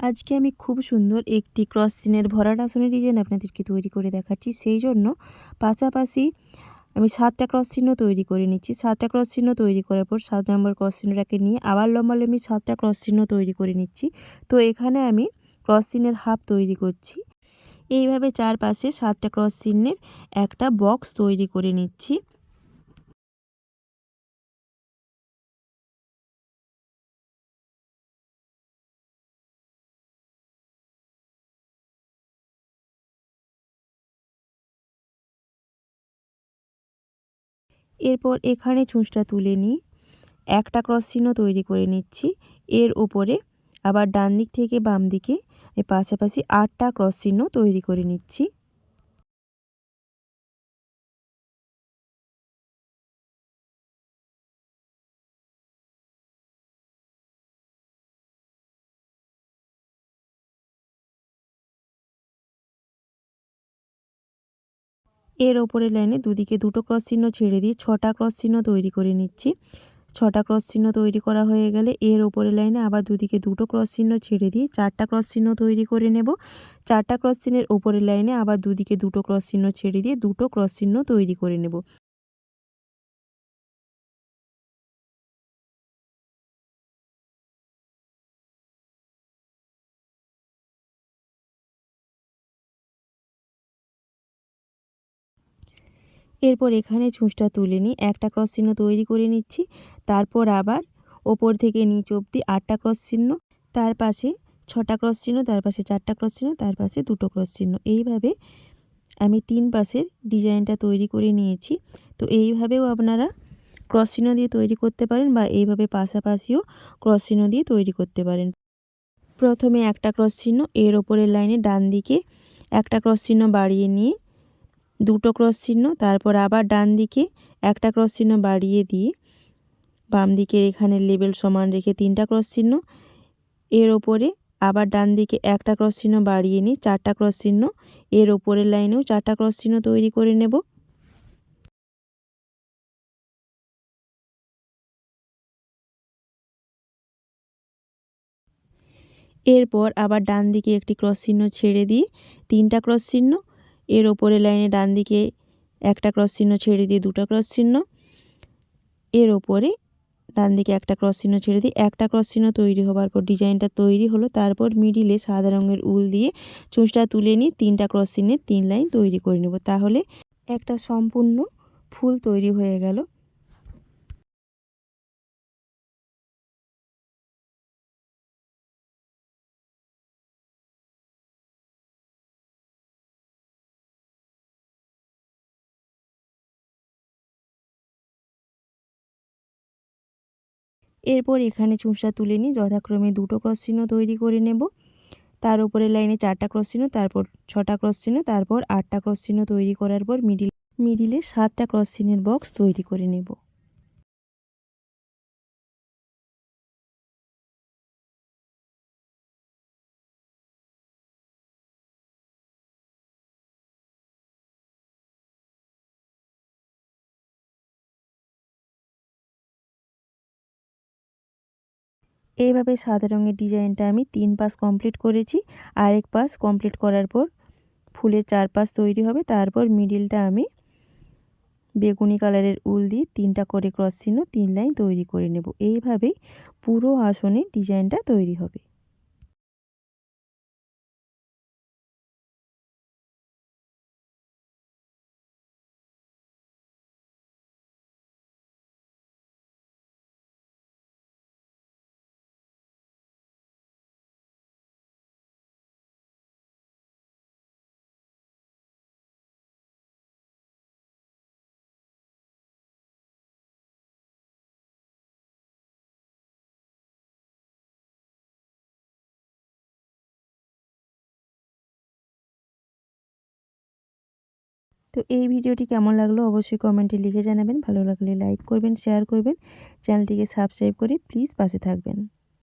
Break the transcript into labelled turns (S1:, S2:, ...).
S1: আজকে আমি খুব সুন্দর একটি ক্রস সিনের ভরাট আসনের ডিজাইন আপনাদেরকে তৈরি করে দেখাচ্ছি। সেই জন্য পাশাপাশি আমি সাতটা ক্রস চিহ্ন তৈরি করে নিচ্ছি। সাতটা ক্রস চিহ্ন তৈরি করার পর সাত নম্বর ক্রস চিহ্নটাকে নিয়ে আবার লম্বা লম্বি সাতটা ক্রস চিহ্ন তৈরি করে নিচ্ছি। তো এখানে আমি ক্রস চিহ্নের হাফ তৈরি করছি। এইভাবে চারপাশে সাতটা ক্রস চিহ্নের একটা বক্স তৈরি করে নিচ্ছি। এরপর এখানে ছুঁচটা তুলে নিই। একটা ক্রস চিহ্ন তৈরি করে নিচ্ছি। এর ওপরে আবার ডান দিক থেকে বাম দিকে পাশাপাশি আটটা ক্রস চিহ্ন তৈরি করে নিচ্ছি। এর ওপরের লাইনে দুদিকে দুটো ক্রস চিহ্ন ছেড়ে দিয়ে ছটা ক্রস চিহ্ন তৈরি করে নিচ্ছি। ছটা ক্রস চিহ্ন তৈরি করা হয়ে গেলে এর ওপরের লাইনে আবার দুদিকে দুটো ক্রস চিহ্ন ছেড়ে দিয়ে চারটা ক্রস চিহ্ন তৈরি করে নেব। চারটা ক্রস চিহ্নের ওপরের লাইনে আবার দুদিকে দুটো ক্রস চিহ্ন ছেড়ে দিয়ে দুটো ক্রস চিহ্ন তৈরি করে নেব। এরপর এখানে ছুঁচটা তুলে নিই, একটা ক্রস চিহ্ন তৈরি করে নিচ্ছি, তারপর আবার ওপর থেকে নিচ অবধি আটটা ক্রস চিহ্ন, তার পাশে ছটা ক্রস চিহ্ন, তার পাশে চারটা ক্রস চিহ্ন, তার পাশে দুটো ক্রস চিহ্ন। এইভাবে আমি তিন পাশের ডিজাইনটা তৈরি করে নিয়েছি। তো এইভাবেও আপনারা ক্রস চিহ্ন দিয়ে তৈরি করতে পারেন বা এইভাবে পাশাপাশিও ক্রস চিহ্ন দিয়ে তৈরি করতে পারেন। প্রথমে একটা ক্রস চিহ্ন, এর ওপরের লাইনে ডান দিকে একটা ক্রস চিহ্ন বাড়িয়ে নিয়ে দুটো ক্রস চিহ্ন, তারপর আবার ডান দিকে একটা ক্রস চিহ্ন বাড়িয়ে দিয়ে বাম দিকের এখানে লেবেল সমান রেখে তিনটা ক্রস চিহ্ন, এর ওপরে আবার ডান দিকে একটা ক্রস চিহ্ন বাড়িয়ে নিই চারটা ক্রস চিহ্ন, এর ওপরের লাইনেও চারটা ক্রস চিহ্ন তৈরি করে নেব। এরপর আবার ডান দিকে একটি ক্রস চিহ্ন ছেড়ে দিয়ে তিনটা ক্রস চিহ্ন এর ওপরে লাইনে ডান দিকে একটা ক্রস চিহ্ন, ছেড়ে দিয়ে দুটো ক্রস চিহ্ন। এর ওপরে ডান দিকে একটা ক্রস চিহ্ন, ছেড়ে দিয়ে একটা ক্রস চিহ্ন তৈরি হবার পর ডিজাইনটা তৈরি হলো। তারপর মিডিলে সাদা রঙের উল দিয়ে চুঁচটা তুলে নিয়ে তিনটা ক্রস চিহ্নের তিন লাইন তৈরি করে নেব। তাহলে একটা সম্পূর্ণ ফুল তৈরি হয়ে গেল। এরপর এখানে চুঁচা তুলে নিয়ে যথাক্রমে দুটো ক্রস চিহ্ন তৈরি করে নেব। তার উপরে লাইনে চারটা ক্রস চিহ্ন, তারপর ছটা ক্রস চিহ্ন, তারপর আটটা ক্রস চিহ্ন তৈরি করার পর মিডিল, মিডিলে সাতটা ক্রস চিহ্নের বক্স তৈরি করে নেব। এইভাবে সাদা রঙের ডিজাইনটা আমি তিন পাস কমপ্লিট করেছি। আরেক পাস কমপ্লিট করার পর ফুলের চার পাস তৈরি হবে। তারপর মিডিলটা আমি বেগুনি কালারের উল দিয়ে তিনটা করে ক্রস চিহ্ন, তিন লাইন তৈরি করে নেব। এইভাবেই পুরো আসনে ডিজাইনটা তৈরি হবে। তো এই ভিডিওটি কেমন লাগল অবশ্যই কমেন্টে লিখে জানাবেন। ভালো লাগলে লাইক করবেন শেয়ার করবেন। চ্যানেলটিকে সাবস্ক্রাইব করে প্লিজ পাশে থাকবেন।